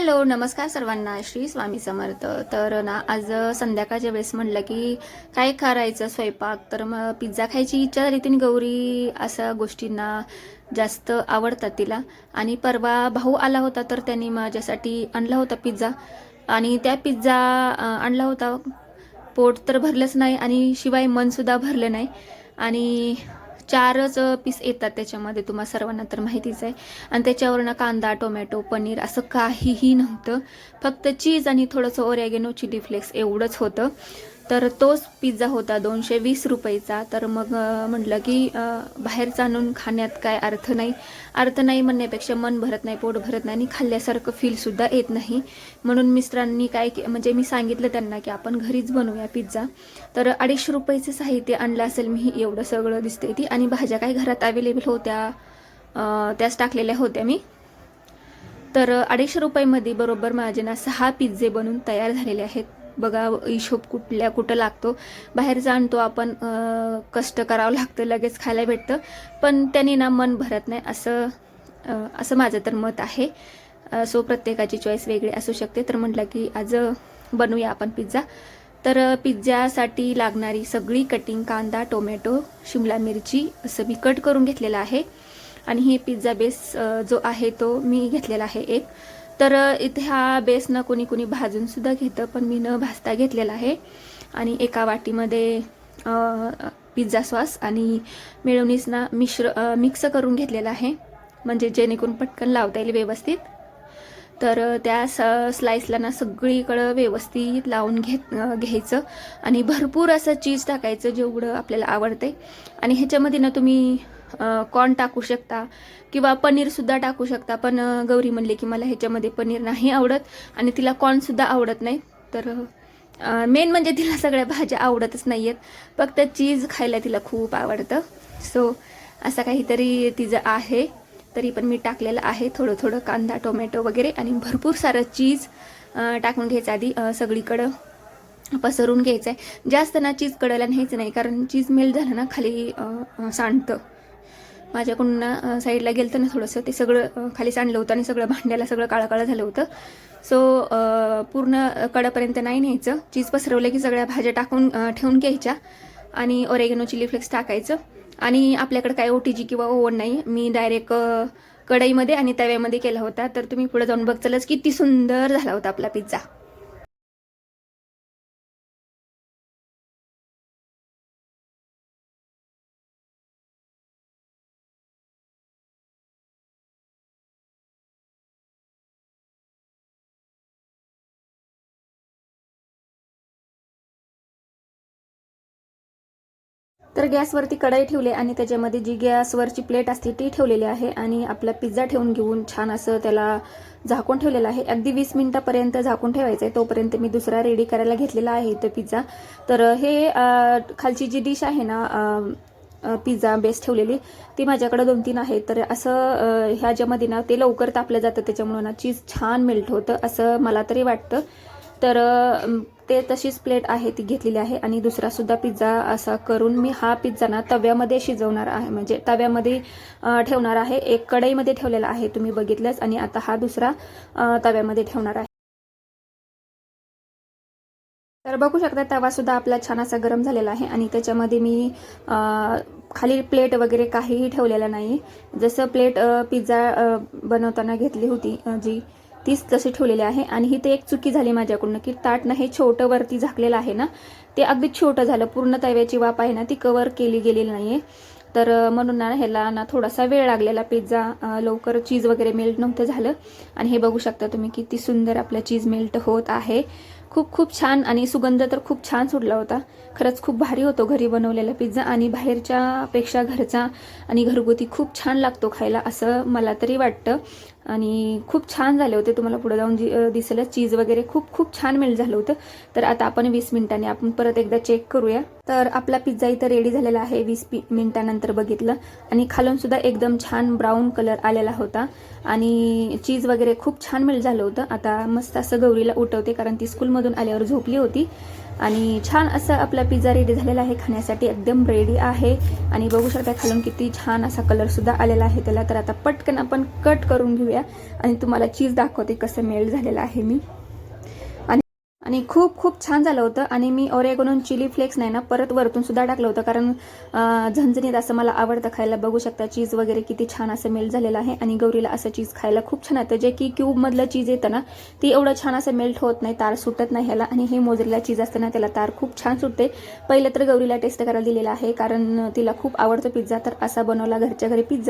Hello नमस्कार सर्वांना. श्री स्वामी समर्थ. तर ना आज संध्याकाळच्या वेळेस म्हटलं की काय करायचं स्वयंपाक. तर मग पिझ्झा खायची इच्छा झाली तिने गौरी. अशा गोष्टींना जास्त आवडतात तिला. आणि परवा भाऊ आला होता तर त्यांनी माझ्यासाठी आणला होता पिझ्झा. आणि त्या पिझ्झा आणला होता. पोट तर भरलंच नाही आणि शिवाय मनसुद्धा भरलं नाही. आणि चारच पीस येतात त्याच्यामध्ये. तुम्हाला सर्वांना तर माहितीच आहे. आणि त्याच्यावरनं कांदा टोमॅटो पनीर असं काहीही नव्हतं. फक्त चीज आणि थोडंसं ओरॅगेनो चिली फ्लेक्स एवढंच होतं. तर तोच पिझ्झा होता दोनशे वीस रुपयेचा. तर मग म्हटलं की बाहेरचा बाहेरचं आणून खाण्यात काय अर्थ नाही. अर्थ नाही म्हणण्यापेक्षा मन भरत नाही पोट भरत नाही आणि खाल्ल्यासारखं फीलसुद्धा येत नाही. म्हणून मिस्टरांनी काय के म्हणजे मी सांगितलं त्यांना की आपण घरीच बनवूया पिझ्झा. तर अडीचशे रुपयेचं साहित्य आणलं असेल मी एवढं सगळं दिसते ती. आणि भाज्या काय घरात अवेलेबल होत्या त्याच टाकलेल्या होत्या मी. तर अडीचशे रुपयामध्ये बरोबर माझे ना सहा पिझ्झे बनून तयार झालेले आहेत. बघा हिशोब कुठल्या कुठं लागतो. बाहेरचा आणतो आपण कष्ट करावं लागतं लगेच खायला भेटतं. पण त्यांनी ना मन भरत नाही असं असं माझं तर मत आहे. सो प्रत्येकाची चॉईस वेगळी असू शकते. तर म्हटलं की आज बनवूया आपण पिझ्झा तर पिझ्झासाठी लागणारी सगळी कटिंग कांदा टोमॅटो शिमला मिरची असं मी कट करून घेतलेलं आहे. आणि हे पिझ्झा बेस जो आहे तो मी घेतलेला आहे एक. तर इथे हा बेस न कोणी कोणी भाजून सुद्धा घेतं पण मी न भाजता घेतलेला आहे. आणि एका वाटीमध्ये पिझ्झा सॉस आणि मिळवणीसना मिश्र मिक्स करून घेतलेला आहे. म्हणजे जेणेकरून पटकन लावता येईल व्यवस्थित. तर त्या स स्लाईसला ना सगळीकडं व्यवस्थित लावून घेत घ्यायचं. आणि भरपूर असं चीज टाकायचं जेवढं आपल्याला आवडते. आणि ह्याच्यामध्ये ना तुम्ही कॉर्न टाकू शकता किंवा पनीरसुद्धा टाकू शकता. पण गौरी म्हणले की मला ह्याच्यामध्ये पनीर नाही आवडत आणि तिला कॉर्नसुद्धा आवडत नाही. तर मेन म्हणजे तिला सगळ्या भाज्या आवडतच नाही आहेत फक्त चीज खायला तिला खूप आवडतं. सो असं काहीतरी तिचं आहे. तरी पण मी टाकलेलं आहे. थोडं थोडं कांदा टोमॅटो वगैरे आणि भरपूर सारं चीज टाकून घ्यायचं आधी. सगळीकडं पसरून घ्यायचं आहे जास्त ना चीज कडायला न्यायचं नाही कारण चीज मेल झालं ना खाली सांडतं. माझ्याकडून ना साईडला गेलं ना थोडंसं ते सगळं खाली सांडलं होतं आणि सगळं भांड्याला सगळं काळं काळं झालं होतं. सो पूर्ण कडापर्यंत नाही न्यायचं. चीज पसरवलं की सगळ्या भाज्या टाकून ठेवून घ्यायच्या आणि ओरेगेनो चिली फ्लेक्स टाकायचं. आणि आपल्याकडे काय ओ टी जी किंवा ओव्हन नाही. मी डायरेक्ट कढईमध्ये आणि तव्यामध्ये केला होता. तर तुम्ही पुढे जाऊन बघचालच किती सुंदर झाला होता आपला पिझ्झा तर गॅसवरती कढई ठेवली आणि त्याच्यामध्ये जी गॅसवरची प्लेट असते ती ठेवलेली आहे आणि आपला पिझ्झा ठेवून घेऊन छान असं त्याला झाकून ठेवलेलं आहे. अगदी वीस मिनिटापर्यंत झाकून ठेवायचं आहे. तोपर्यंत मी दुसरा रेडी करायला घेतलेला आहे इथं पिझ्झा. तर हे खालची जी डिश आहे ना पिझ्झा बेस ठेवलेली ती माझ्याकडे दोन तीन आहेत. तर असं ह्याच्यामध्ये ना ते लवकर तापलं जातं. त्याच्यामुळं ना चीज छान मेल्ट होतं असं मला तरी वाटतं. तर ते तशीच प्लेट आहे ती घेतलेली आहे आणि दुसरा सुद्धा पिझ्झा असा करून मी हा पिझ्झा ना तव्यामध्ये शिजवणार आहे. म्हणजे तव्यामध्ये ठेवणार आहे. एक कढईमध्ये ठेवलेला आहे तुम्ही बघितलंच. आणि आता हा दुसरा तव्यामध्ये ठेवणार आहे. तर बघू शकता तवा सुद्धा आपला छान असा गरम झालेला आहे आणि त्याच्यामध्ये मी खाली प्लेट वगैरे काहीही ठेवलेलं नाही. जसं प्लेट पिझ्झा बनवताना घेतली होती जी तीच तशी ठेवलेली आहे. आणि ही ते एक चुकी झाली माझ्याकडून की ताट ना हे छोटं वरती झाकलेलं आहे ना ते अगदी छोटं झालं. पूर्ण तव्याची वाप आहे ना ती कवर केली गेलेली नाही आहे तर म्हणून ना ह्याला ना थोडासा वेळ लागलेला. पिझ्झा लवकर चीज वगैरे मेल्ट नव्हतं झालं. आणि हे बघू शकता तुम्ही किती सुंदर आपलं चीज मेल्ट होत आहे. खूप खूप छान आणि सुगंध तर खूप छान सुटला होता. खरंच खूप भारी होतो घरी बनवलेला पिझ्झा आणि बाहेरच्या पेक्षा घरचा आणि घरगुती खूप छान लागतो खायला असं मला तरी वाटतं. आणि खूप छान झाले होते तुम्हाला पुढे जाऊन जी दिसेल चीज वगैरे खूप खूप छान मेल्ट झालं होतं. तर आता आपण वीस मिनिटांनी आपण परत एकदा चेक करूया. तर आपला पिझ्झा इथं रेडी झालेला आहे वीस पि मिनिटानंतर बघितलं. आणि खालून सुद्धा एकदम छान ब्राऊन कलर आलेला होता. आणि चीज वगैरे खूप छान मेल्ट झालं होतं. आता मस्त असं गौरीला उठवते कारण ती स्कूलमधून आल्यावर झोपली होती. आणि छान असा आपला पिझ्झा रेडी झालेला आहे खाण्यासाठी. एकदम रेडी आहे. आणि बघू शकता खालून किती छान असा कलरसुद्धा आलेला आहे. त्याला तर आता पटकन आपण कट करून घेऊया. आणि तुम्हाला चीज दाखवते कसं मेल्ट झालेलं आहे मी. आणि खूप खूप छान झालं होतं. आणि मी ओरेगोनून चिली फ्लेक्स नाही ना परत वरतून सुद्धा टाकलं होतं. कारण अं, झणझणीत असं मला आवडतं खायला. बघू शकता चीज वगैरे किती छान असं मेल्ट झालेलं आहे. आणि गौरीला असं चीज खायला खूप छान येतं. जे की क्यूबमधलं चीज येतं ना ती एवढं छान असं मेल्ट होत नाही तार सुटत नाही ह्याला. आणि हे मोजरेला चीज असतं ना त्याला तार खूप छान सुटते. पहिलं तर गौरीला टेस्ट करायला दिलेला आहे. कारण तिला खूप आवडतो पिझ्झा तर असा बनवला घरच्या घरी पिझ्झा